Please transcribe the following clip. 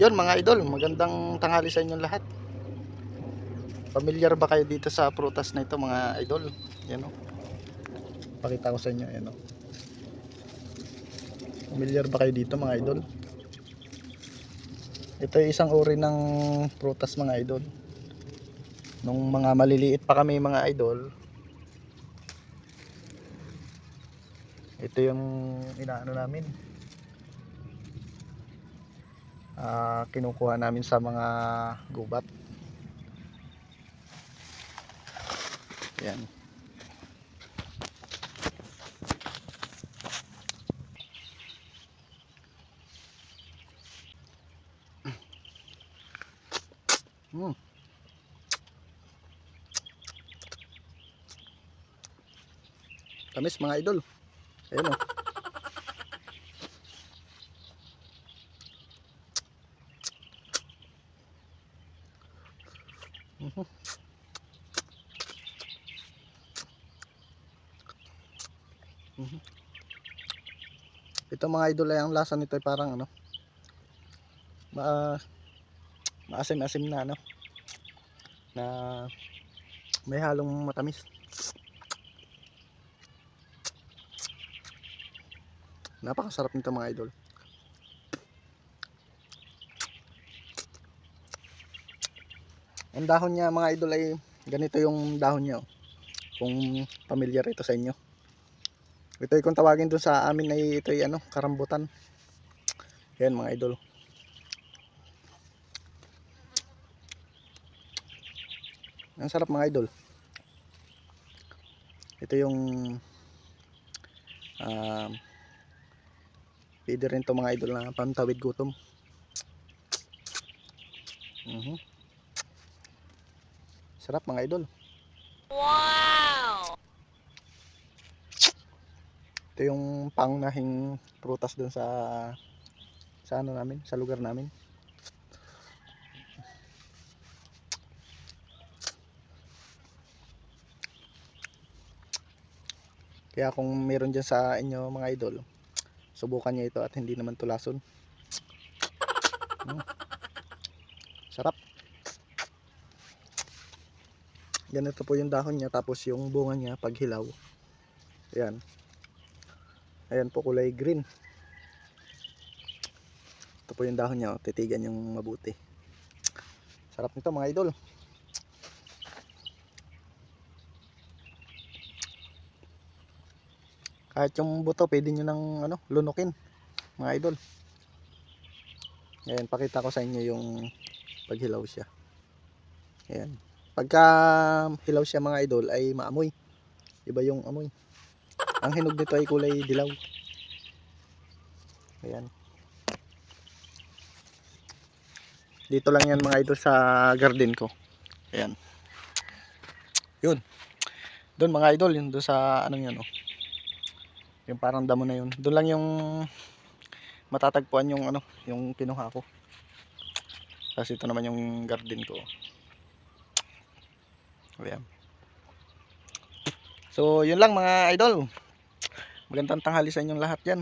Yun mga idol, magandang tanghali sa inyong lahat. Familiar ba kayo dito sa prutas na ito mga idol? Yan o. Pakita ko sa inyo, yan o. Familiar ba kayo dito mga idol? Ito ay isang uri ng prutas mga idol. Nung mga maliliit pa kami mga idol, ito yung inaano namin. Ah, kinukuha namin sa mga gubat. Yan. Hmm. Tamis mga idol. Ayun oh. Ito mga idol ay ang lasa nito ay parang ano ma maasim-asim na ano na may halong matamis. Napakasarap nito mga idol. Ang dahon niya mga idol ay ganito yung dahon niya. oh. Kung familiar ito sa inyo. Ito ay kung tawagin dun sa amin ay ito ay ano, karambutan. Yan mga idol. Ang sarap mga idol. Ito yung um, pwede rin to mga idol na pantawid gutom. Mhm. Sarap mga idol. Wow! Ito yung pangunahing prutas dun sa sa ano namin, sa lugar namin. Kaya kung meron dyan sa inyo mga idol, subukan nyo ito at hindi naman tulason. Mm. Sarap. Ganito po yung dahon niya tapos yung bunga niya pag hilaw. Ayan. Ayan po kulay green. Ito po yung dahon niya. oh. Titigan yung mabuti. Sarap nito mga idol. Kahit yung buto pwede nyo nang ano, lunukin. Mga idol. Ayan, pakita ko sa inyo yung paghilaw siya. Ayan. Pagka hilaw siya mga idol ay maamoy. Iba yung amoy. Ang hinog nito ay kulay dilaw. Ayan. Dito lang yan mga idol sa garden ko. Ayan. Yun. Doon mga idol, yun doon sa anong yan oh. Yung parang damo na yun. Doon lang yung matatagpuan yung ano, yung kinuha ko. Kasi ito naman yung garden ko. Ayan. So, yun lang mga idol. Magandang tanghali sa inyong lahat yan.